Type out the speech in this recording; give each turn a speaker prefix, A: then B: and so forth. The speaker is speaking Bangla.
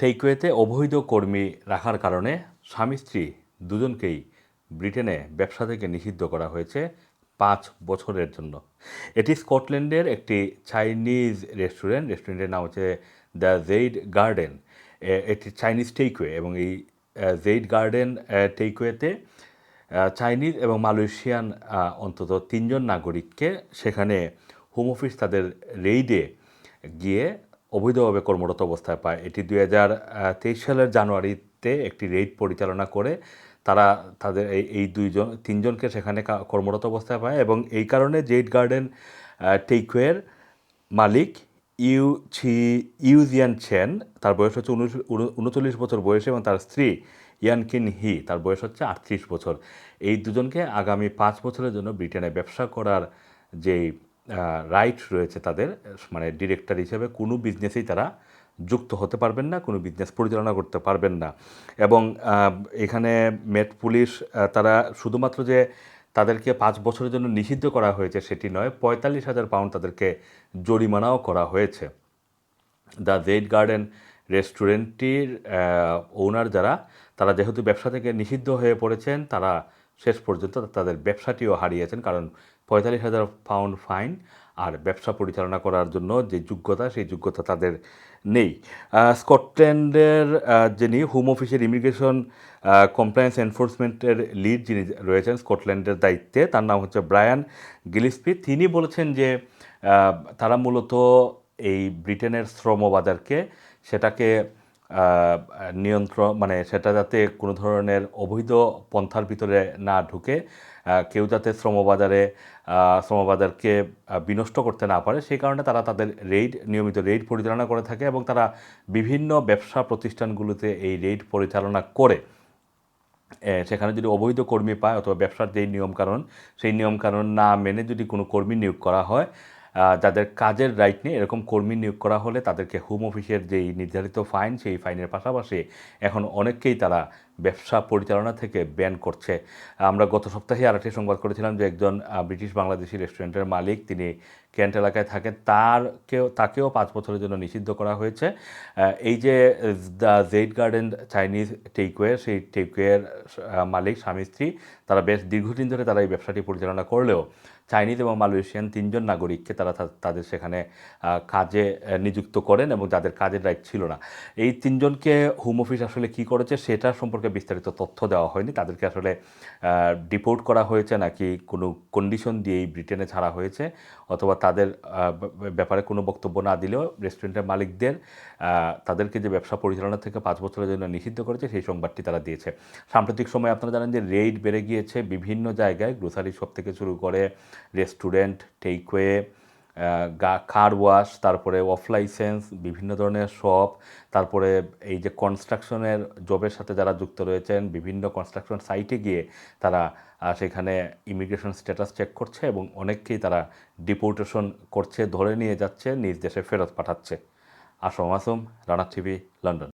A: টেকওয়েতে অবৈধ কর্মী রাখার কারণে স্বামী স্ত্রী দুজনকেই ব্রিটেনে ব্যবসা থেকে নিষিদ্ধ করা হয়েছে পাঁচ বছরের জন্য। এটি স্কটল্যান্ডের একটি চাইনিজ রেস্টুরেন্ট। রেস্টুরেন্টের নাম হচ্ছে দ্য জেইড গার্ডেন। একটি চাইনিজ টেকওয়ে এবং এই জেইড গার্ডেন টেকওয়েতে চাইনিজ এবং মালয়েশিয়ান অন্তত তিনজন নাগরিককে সেখানে হোম অফিস তাদের রেইডে গিয়ে অবৈধভাবে কর্মরত অবস্থায় পায়। এটি দুই হাজার তেইশ সালের জানুয়ারিতে একটি রেইড পরিচালনা করে তারা তাদের এই এই দুইজন, তিনজনকে সেখানে কর্মরত অবস্থায় পায় এবং এই কারণে জেইড গার্ডেন টেকওয়ের মালিক ইউ ছি ইউজিয়ান চেন তার বয়স হচ্ছে উনচল্লিশ বছর বয়সে এবং তার স্ত্রী ইয়ানকিন হি, তার বয়স হচ্ছে আটত্রিশ বছর। এই দুজনকে আগামী পাঁচ বছরের জন্য ব্রিটেনে ব্যবসা করার যেই রাইট রয়েছে তাদের মানে ডিরেক্টর হিসেবে কোনো বিজনেসেই তারা যুক্ত হতে পারবেন না, কোনো বিজনেস পরিচালনা করতে পারবেন না। এবং এখানে মেট পুলিশ তারা শুধুমাত্র যে তাদেরকে পাঁচ বছরের জন্য নিষিদ্ধ করা হয়েছে সেটি নয়, পঁয়তাল্লিশ হাজার পাউন্ড তাদেরকে জরিমানাও করা হয়েছে। দ্য জেড গার্ডেন রেস্টুরেন্টটির ওনার যারা, তারা যেহেতু ব্যবসা থেকে নিষিদ্ধ হয়ে পড়েছেন, তারা শেষ পর্যন্ত তাদের ব্যবসাটিও হারিয়েছেন, কারণ পঁয়তাল্লিশ হাজার পাউন্ড ফাইন আর ব্যবসা পরিচালনা করার জন্য যে যোগ্যতা সেই যোগ্যতা তাদের নেই। স্কটল্যান্ডের যিনি হোম অফিসের ইমিগ্রেশন কমপ্লায়েন্স এনফোর্সমেন্টের লিড যিনি রয়েছেন স্কটল্যান্ডের দায়িত্বে তার নাম হচ্ছে ব্রায়ান গিলিসপি। তিনি বলেছেন যে তারা মূলত এই ব্রিটেনের শ্রমবাজারকে সেটাকে আহ, নিয়ন্ত্রণ মানে সেটা যাতে কোনো ধরনের অবৈধ পন্থার ভিতরে না ঢুকে কেউ যাতে শ্রমবাজারে শ্রমবাজারকে বিনষ্ট করতে না পারে, সেই কারণে তারা তাদের রেইড, নিয়মিত রেইড পরিচালনা করে থাকে এবং তারা বিভিন্ন ব্যবসা প্রতিষ্ঠানগুলোতে এই রেইড পরিচালনা করে। সেখানে যদি অবৈধ কর্মী পায় অথবা ব্যবসার যেই নিয়মকানুন, সেই নিয়মকানুন না মেনে যদি কোনো কর্মী নিয়োগ করা হয় যাদের কাজের রাইট নেই, এরকম কর্মী নিয়োগ করা হলে তাদেরকে হোম অফিসের যেই নির্ধারিত ফাইন সেই ফাইনের পাশাপাশি এখন অনেককেই তারা ব্যবসা পরিচালনা থেকে ব্যান করছে। আমরা গত সপ্তাহে আরেকটি সংবাদ করেছিলাম যে একজন ব্রিটিশ বাংলাদেশি রেস্টুরেন্টের মালিক, তিনি কেন্ট এলাকায় থাকেন, তারকেও, তাকেও পাঁচ বছরের জন্য নিষিদ্ধ করা হয়েছে। এই যে the jade garden Chinese takeaway সেই টেকওয়ের মালিক, স্বামী, স্ত্রী, তারা বেশ দীর্ঘদিন ধরে তারা এই ব্যবসাটি পরিচালনা করলেও চাইনিজ এবং মালয়েশিয়ান তিনজন নাগরিককে তারা তাদের সেখানে কাজে নিযুক্ত করেন এবং যাদের কাজের রাইট ছিল না। এই তিনজনকে হোম অফিস আসলে কি করেছে সেটা সম্পর্কে বিস্তারিত তথ্য দেওয়া হয়নি। তাদেরকে আসলে ডিপোর্ট করা হয়েছে নাকি কোনো কন্ডিশন দিয়েই ব্রিটেনে ছাড়া হয়েছে অথবা তাদের ব্যাপারে কোনো বক্তব্য না দিলেও রেস্টুরেন্টের মালিকদের তাদেরকে যে ব্যবসা পরিচালনা থেকে পাঁচ বছরের জন্য নিষিদ্ধ করেছে সেই সংবাদটি তারা দিয়েছে। সাম্প্রতিক সময়ে আপনারা জানেন যে রেইড বেড়ে গিয়েছে বিভিন্ন জায়গায়। গ্রোসারি শপ থেকে শুরু করে রেস্টুরেন্ট টেকওয়ে গা কার ওয়াশ তারপরে অফ লাইসেন্স বিভিন্ন ধরনের শপ তারপরে এই যে কনস্ট্রাকশনের জবের সাথে যারা যুক্ত রয়েছেন, বিভিন্ন কনস্ট্রাকশন সাইটে গিয়ে তারা সেখানে ইমিগ্রেশন স্ট্যাটাস চেক করছে এবং অনেককেই তারা ডিপোর্টেশন করছে, ধরে নিয়ে যাচ্ছে, নিজ দেশে ফেরত পাঠাচ্ছে। Assam Assam Rana TV London